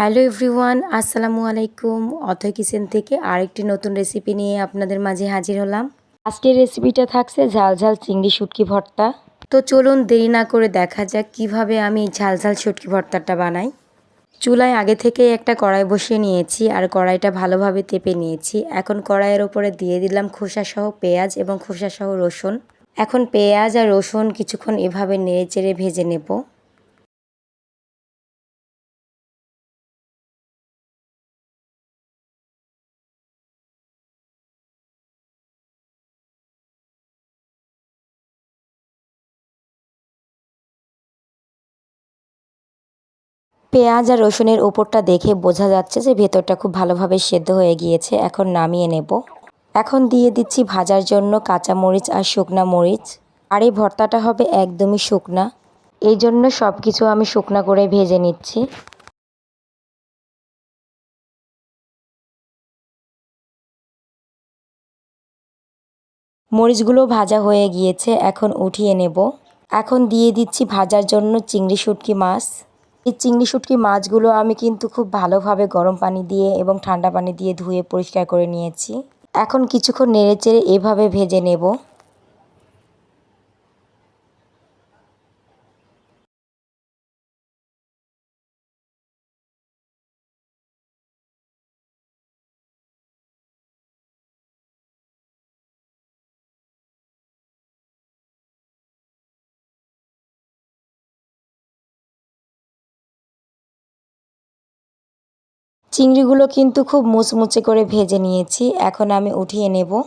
Hello everyone, আসসালামু আলাইকুম। অথয় kitchen থেকে আরেকটি নতুন রেসিপি নিয়ে আপনাদের মাঝে হাজির হলাম। আজকের রেসিপিটা থাকছে ঝাল ঝাল চিংড়ি শুটকি ভর্তা। তো চলুন দেরি না করে দেখা যাক কীভাবে আমি ঝাল ঝাল শুটকি ভর্তাটা বানাই। চুলায় আগে থেকে একটা কড়াই বসিয়ে নিয়েছি আর কড়াইটা ভালোভাবে তেপে নিয়েছি। এখন কড়াইয়ের ওপরে দিয়ে দিলাম খোসাসহ পেঁয়াজ এবং খোসাসহ রসুন। এখন পেঁয়াজ আর রসুন কিছুক্ষণ এভাবে নেড়ে চেড়ে ভেজে নেব। পেঁয়াজ আর রসুনের ওপরটা দেখে বোঝা যাচ্ছে যে ভেতরটা খুব ভালোভাবে সেদ্ধ হয়ে গিয়েছে। এখন নামিয়ে নেব। এখন দিয়ে দিচ্ছি ভাজার জন্য কাঁচা মরিচ আর শুকনা মরিচ। আর এই ভর্তাটা হবে একদমই শুকনা। এই জন্য সব কিছু আমি শুকনা করে ভেজে নিচ্ছি। মরিচগুলো ভাজা হয়ে গিয়েছে, এখন উঠিয়ে নেব। এখন দিয়ে দিচ্ছি ভাজার জন্য চিংড়ি শুটকি মাছ। এই চিংড়ি শুটকি মাছগুলো আমি কিন্তু খুব ভালোভাবে গরম পানি দিয়ে এবং ঠান্ডা পানি দিয়ে ধুয়ে পরিষ্কার করে নিয়েছি। এখন কিছুক্ষণ নেড়ে চেড়ে এভাবে ভেজে নেব। চিংড়িগুলো কিন্তু খুব মুচমুচে করে ভেজে নিয়েছি। এখন আমি উঠিয়ে নেব।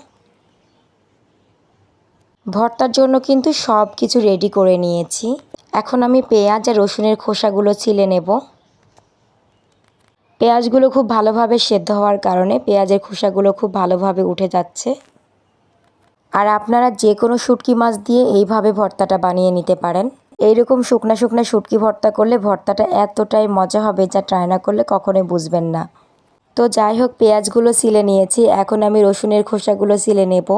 ভর্তার জন্য কিন্তু সব কিছু রেডি করে নিয়েছি। এখন আমি পেঁয়াজ আর রসুনের খোসাগুলো ছিলে নেব। পেঁয়াজগুলো খুব ভালোভাবে সেদ্ধ হওয়ার কারণে পেঁয়াজের খোসাগুলো খুব ভালোভাবে উঠে যাচ্ছে। আর আপনারা যে কোনো শুটকি মাছ দিয়ে এইভাবে ভর্তাটা বানিয়ে নিতে পারেন। এইরকম শুকনা শুকনা শুটকি ভর্তা করলে ভর্তাটা এতটাই মজা হবে যা ট্রাই না করলে কখনোই বুঝবেন না। তো যাই হোক, পেঁয়াজগুলো সিলে নিয়েছি। এখন আমি রসুনের খোসাগুলো সিলে নেব।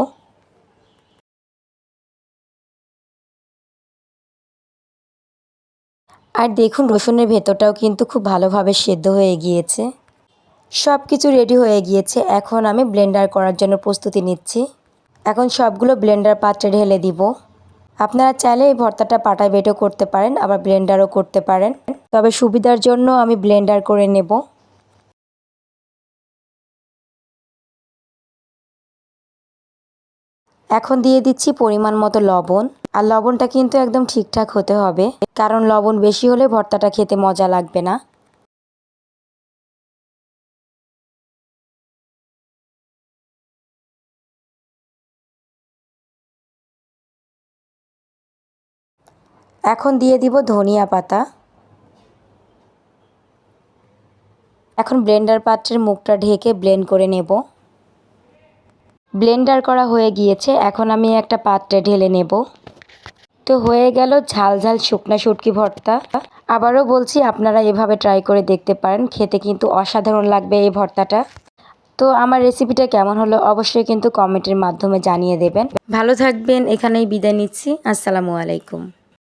আর দেখুন, রসুনের ভেতরটাও কিন্তু খুব ভালোভাবে সেদ্ধ হয়ে গিয়েছে। সব কিছু রেডি হয়ে গিয়েছে। এখন আমি ব্লেন্ডার করার জন্য প্রস্তুতি নিচ্ছি। এখন সবগুলো ব্লেন্ডার পাত্রে ঢেলে দিব। আপনারা চাইলে এই ভর্তাটা পাটায় বেটও করতে পারেন, আবার ব্লেন্ডারও করতে পারেন। তবে সুবিধার জন্য আমি ব্লেন্ডার করে নেব। এখন দিয়ে দিচ্ছি পরিমাণ মতো লবণ। আর লবণটা কিন্তু একদম ঠিকঠাক হতে হবে, কারণ লবণ বেশি হলে ভর্তাটা খেতে মজা লাগবে না। এখন দিয়ে দিব ধনিয়া পাতা। এখন ব্লেন্ডার পাত্রের মুখটা ঢেকে ব্লেন্ড করে নেব। ব্লেন্ডার করা হয়ে গিয়েছে, এখন আমি একটা পাত্রে ঢেলে নেব। তো হয়ে গেল ঝাল ঝাল শুকনা শুটকি ভর্তা। আবারও বলছি, আপনারা এভাবে ট্রাই করে দেখতে পারেন, খেতে কিন্তু অসাধারণ লাগবে এই ভর্তাটা। তো আমার রেসিপিটা কেমন হলো অবশ্যই কিন্তু কমেন্টের মাধ্যমে জানিয়ে দেবেন। ভালো থাকবেন, এখানেই বিদায় নিচ্ছি, আসসালামু আলাইকুম।